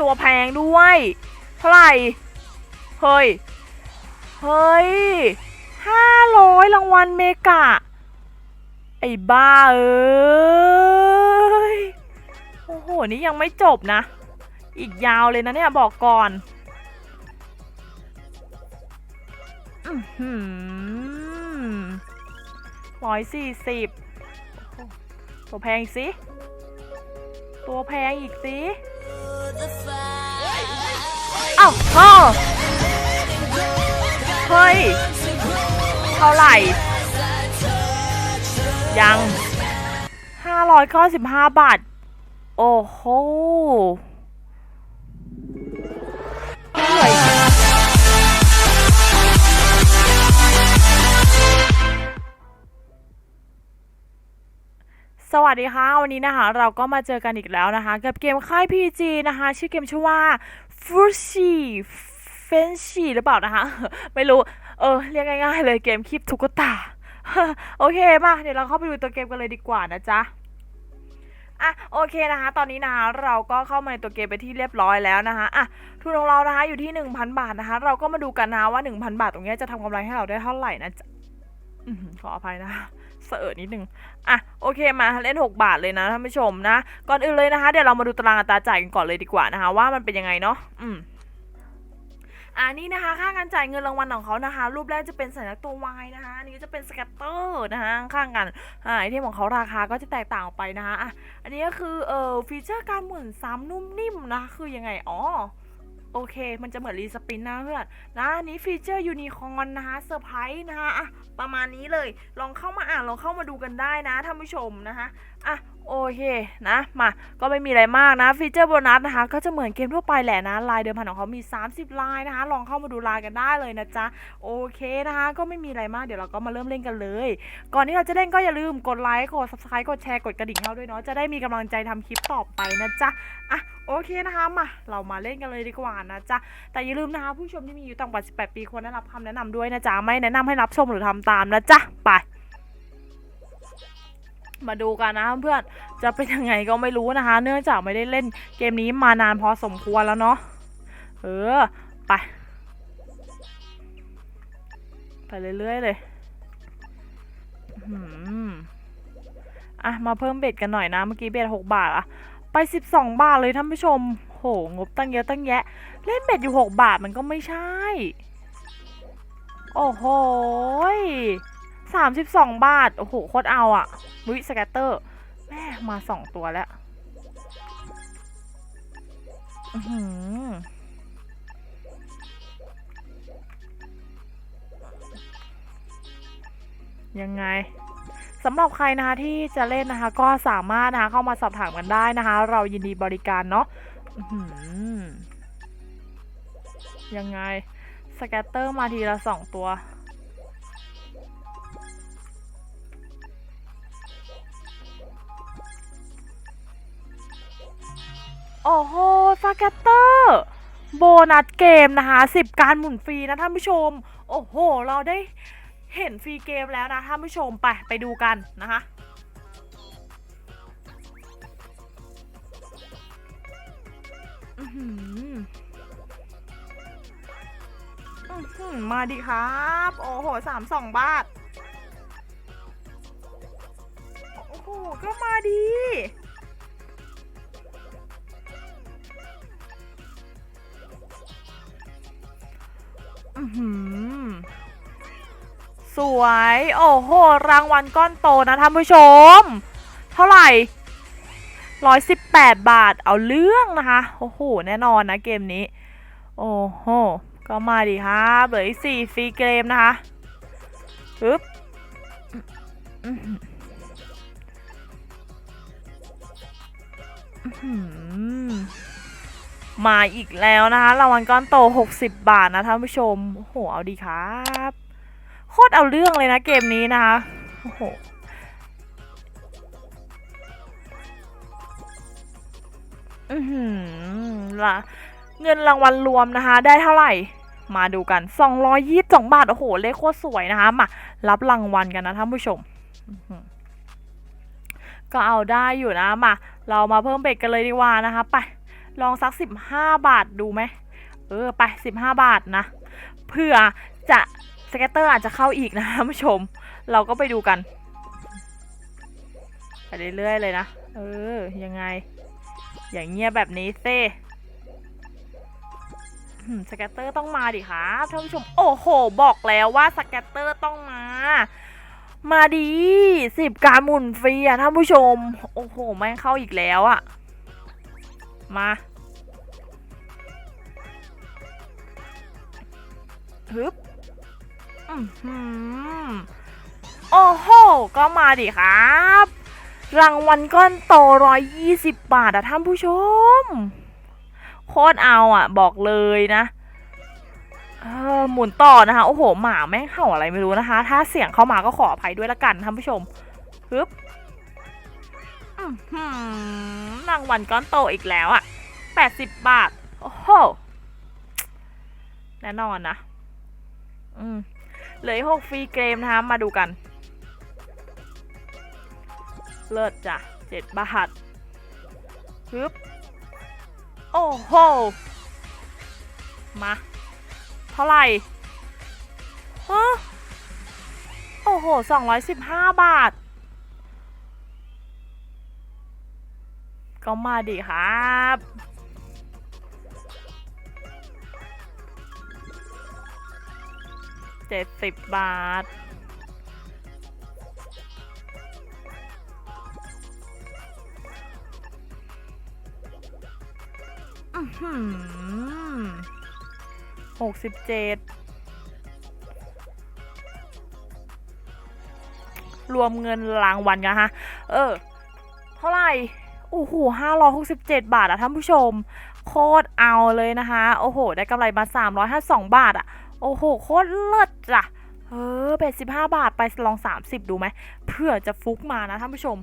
ตัวแพงด้วย เท่าไหร่ เฮ้ย เฮ้ยห้าร้อยรางวัลเมกะ ไอ้บ้าเอ้ย โอ้โห นี่ยังไม่จบนะ อีกยาวเลยนะเนี่ย บอกก่อนอือหือร้อยสี่สิบตัวแพงสิ ตัวแพงอีกสิเอ้าพอเฮ้ย เท่าไหร่ ยัง 595 บาท โอ้โห สวัสดีค่ะ วันนี้นะคะเราก็มาเจอกันอีกแล้วนะคะ กับเกมค่าย PG นะคะ ชื่อเกมชื่อว่า f u s h i f e n s h i หรือเปล่านะคะ ไม่รู้ เออ เรียกง่ายๆเลยเกมคลิปทุกตา โอเคมาเดี๋ยวเราเข้าไปดูตัวเกมกันเลยดีกว่านะจ๊ะอะโอเคนะคะ ตอนนี้นะคะเราก็เข้ามาในตัวเกมไปที่เรียบร้อยแล้วนะคะอะทุนของเรานะคะอยู่ที่ 1,000 บาทนะคะ เราก็มาดูกันนะว่า 1,000 บาทตรงเนี้ยจะทำกำไรให้เราได้เท่าไหร่นะจ๊ะขออภัยนะคะ เสอะนิดนึงอะโอเคมาเล่น 6 บาทเลยนะท่านผู้ชมนะก่อนอื่นเลยนะคะ เดี๋ยวเรามาดูตารางอัตราจ่ายกันก่อนเลยดีกว่านะคะ ว่ามันเป็นยังไงเนาะอืมอ่านี่นะคะ ค่าการจ่ายเงินรางวัลของเขานะคะ รูปแรกจะเป็นสัญลักษณ์ตัว Y นะคะอันนี้จะเป็นสแกตเตอร์นะคะข้างกันอ่าไอเทมของเขาราคาก็จะแตกต่างออกไปนะคะอะอันนี้ก็คือเอ่อฟีเจอร์การหมุนซ้ำนุ่มนิ่มนะคือยังไงอ๋อ โอเค มันจะเหมือนรีสปินนะเพื่อนนะนี้ฟีเจอร์ยูนิคอร์นนะคะเซอร์ไพรส์นะคะอะประมาณนี้เลย ลองเข้ามาอ่านลองเข้ามาดูกันได้นะท่านผู้ชมนะคะอะ โอเคนะมาก็ไม่มีอะไรมากนะฟีเจอร์โบนัสนะคะ ก็จะเหมือนเกมทั่วไปแหละนะลายเดิมพันของเขามี 30 ลายนะคะ ลองเข้ามาดูลายกันได้เลยนะจ๊ะโอเคนะคะ ก็ไม่มีอะไรมากเดี๋ยวเราก็มาเริ่มเล่นกันเลย ก่อนที่เราจะเล่นก็อย่าลืมกดไลค์กด subscribe กดแชร์กดกระดิ่งให้เราด้วยเนาะจะได้มีกำลังใจทำคลิปต่อไปนะจ๊ะอะโอเคนะคะมาเรามาเล่นกันเลยดีกว่านะจ๊ะแต่อย่าลืมนะคะผู้ชมที่มีอายุต่ำกว่า 18 ปีควรได้รับคำแนะนำด้วยนะจ๊ะไม่แนะนำให้รับชมหรือทำตามนะจ๊ะไป มาดูกันนะเพื่อนจะเป็นยังไงก็ไม่รู้นะคะ เนื่องจากไม่ได้เล่นเกมนี้มานานพอสมควรแล้วเนาะเออไปไปเรื่อยๆเลยอืมอะ มาเพิ่มเบ็ดกันหน่อยนะ เมื่อกี้เบ็ดหกบาทอะไปสิบสองบาทเลยท่านผู้ชม โห งบตั้งเยอะตั้งแยะ เล่นเบ็ดอยู่หกบาทมันก็ไม่ใช่ โอ้โห สามสิบสองบาท โอ้โห โคตรเอาอะวิสแกตเตอร์ แม่มาสองตัวแล้วอือหือยังไงสำหรับใครนะคะที่จะเล่นนะคะ ก็สามารถนะคะเข้ามาสอบถามกันได้นะคะ เรายินดีบริการเนาะยังไง สแกตเตอร์มาทีละสองตัว โอ้โหสแกตเตอร์โบนัสเกมนะคะสิบการหมุนฟรีนะท่านผู้ชม โอ้โห เราได้เห็นฟรีเกมแล้วนะท่านผู้ชมไปไปดูกันนะคะมาดิครับ โอ้โหสามสองบาท โอ้โห ก็มาดี สวย โอ้โห รางวัลก้อนโตนะท่านผู้ชม เท่าไหร่ร้อยสิบแปดบาท เอาเรื่องนะคะ โอ้โห แน่นอนนะเกมนี้ โอ้โห ก็มาดิครับเหลืออีกสี่ฟรีเกมนะคะปึ๊บอื้อหืออื้อหือ มาอีกแล้วนะคะรางวัลก้อนโต 60 บาทนะท่านผู้ชมโอ้โหเอาดีครับโคตรเอาเรื่องเลยนะเกมนี้นะคะโอ้โหอือหือละเงินรางวัลรวมนะคะ ได้เท่าไหร่ มาดูกัน 222 บาท โอ้โห เลขโคตรสวยนะคะ มา รับรางวัลกันนะท่านผู้ชม ก็เอาได้อยู่นะ มา เรามาเพิ่มเบ็ดกันเลยดีกว่านะคะ ไป ลองสัก 15 บาทดูไหม เออ ไป 15 บาทนะ เพื่อจะสเก็ตเตอร์อาจจะเข้าอีกนะท่านผู้ชม เราก็ไปดูกัน ไปเรื่อยๆเลยนะ เออ ยังไง อย่างเงี้ยแบบนี้เซ่สเก็ตเตอร์ต้องมาดิครับท่านผู้ชม โอ้โห บอกแล้วว่าสเก็ตเตอร์ต้องมา มาดีสิบการหมุนฟรีอะท่านผู้ชม โอ้โหแม่งเข้าอีกแล้วอะ มา ฮึบอือโอ้โห ก็มาดิครับ รางวัลก้อนโตร้อยยี่สิบบาทอะท่านผู้ชม โคตรเอาอะบอกเลยนะเออหมุนต่อนะคะ โอ้โห หมาแม่งเห่าอะไรไม่รู้นะคะ ถ้าเสียงเข้ามาก็ขออภัยด้วยละกันท่านผู้ชมฮึบ รางวัลก้อนโตอีกแล้วอะแปดสิบบาท โอ้โห แน่นอนนะ อืมเหลือหกฟรีเกมนะคะ มาดูกัน เลิศจ้ะเจ็ดบาทฮึบ โอ้โห มา เท่าไหร่ฮะโอ้โหสองร้อยสิบห้าบาท ก็มาดิครับ เจ็ดสิบบาทอื้อหือหกสิบเจ็ด รวมเงินรางวัลกันฮะ เออ เท่าไหร่ โอ้โหห้าร้อยหกสิบเจ็ดบาทอะท่านผู้ชม โคตรเอาเลยนะคะ โอ้โห ได้กำไรมาสามร้อยห้าสองบาทอะโอ้โห โคตรเลิศจ้ะเออเป็ดสิบห้าบาทไปลองสามสิบดูไหมเพื่อจะฟุกมานะท่านผู้ชม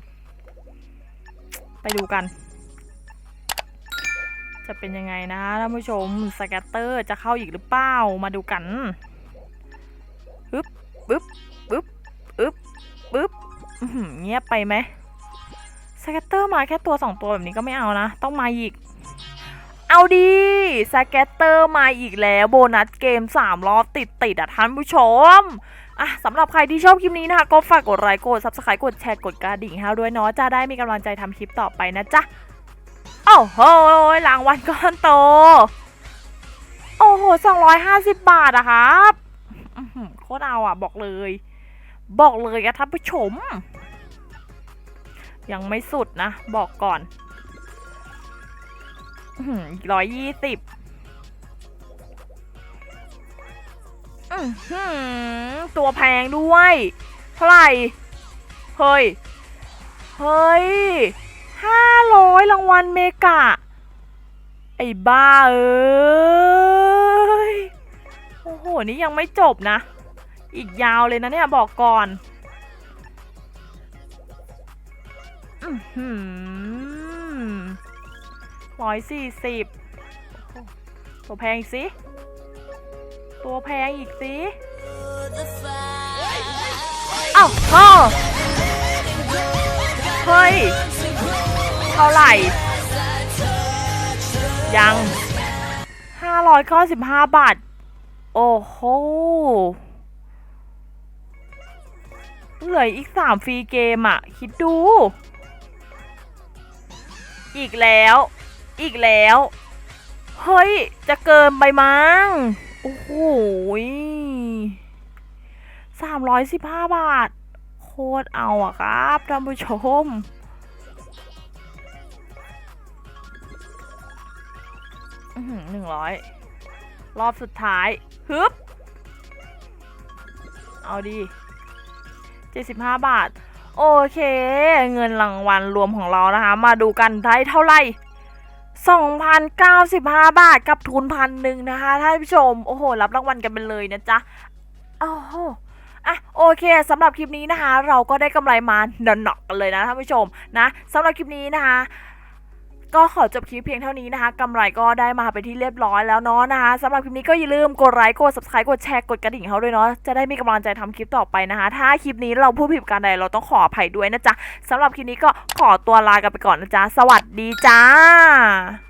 ไปดูกัน จะเป็นยังไงนะท่านผู้ชมสแกตเตอร์จะเข้าอีกหรือเปล่ามาดูกันปึ๊บปึ๊บปึ๊บปึ๊บปึ๊บเงียบไปไหม สแกตเตอร์มาแค่ตัวสองตัวแบบนี้ก็ไม่เอานะ ต้องมาอีก เอาดีสแกตเตอร์มาอีกแล้วโบนัสเกม 3 รอบติดติดๆอะท่านผู้ชมอะสำหรับใครที่ชอบคลิปนี้นะคะ ก็ฝากกดไลค์กด subscribe กดแชร์กดกระดิ่งให้ด้วยเนาะจะได้มีกำลังใจทำคลิปต่อไปนะจ๊ะโอ้โหรางวัลก้อนโต โอ้โหสองร้อยห้าสิบบาทอะครับโคตรเอาอะบอกเลย บอกเลยอะท่านผู้ชม ยังไม่สุดนะ บอกก่อนร้อยยี่สิบตัวแพงด้วย เท่าไหร่ เฮ้ย เฮ้ยห้าร้อยรางวัลเมกะ ไอ้บ้าเอ้ย โอ้โห นี่ยังไม่จบนะ อีกยาวเลยนะเนี่ยบอกก่อน ร้อยสี่สิบตัวแพงอีกสิ ตัวแพงอีกสิเอ้าเฮ้อเฮ้ย เท่าไหร่ ยัง595บห้าบาท โอ้โห เหลืออีก3ฟรีเกมอะ คิดดู อีกแล้ว อีกแล้ว เฮ้ย จะเกินไปมั้ง โอ้โห315บาท โคตรเอาอะครับท่านผู้ชม หนึ่งร้อย รอบสุดท้าย ฮึบ เอาดีเจ็ดสิบห้าบาท โอเค เงินรางวัลรวมของเรานะคะ มาดูกันได้เท่าไหร่สองพันเก้าสิบห้าบาทกับทุนพันหนึ่งนะคะท่านผู้ชม โอ้โห รับรางวัลกันไปเลยนะจ๊ะโอ้โหอะโอเคสำหรับคลิปนี้นะคะ เราก็ได้กำไรมาหนอกๆกันเลยนะท่านผู้ชมนะสำหรับคลิปนี้นะคะ ก็ขอจบคลิปเพียงเท่านี้นะคะกำไรก็ได้มาเป็นที่เรียบร้อยแล้วเนาะนะคะสำหรับคลิปนี้ก็อย่าลืมกดไลค์กด subscribe กดแชร์กดกระดิ่งเขาด้วยเนาะจะได้มีกำลังใจทำคลิปต่อไปนะคะ ถ้าคลิปนี้เราพูดผิดประการใดเราต้องขออภัยด้วยนะจ๊ะสำหรับคลิปนี้ก็ขอตัวลากันไปก่อนนะจ๊ะสวัสดีจ้า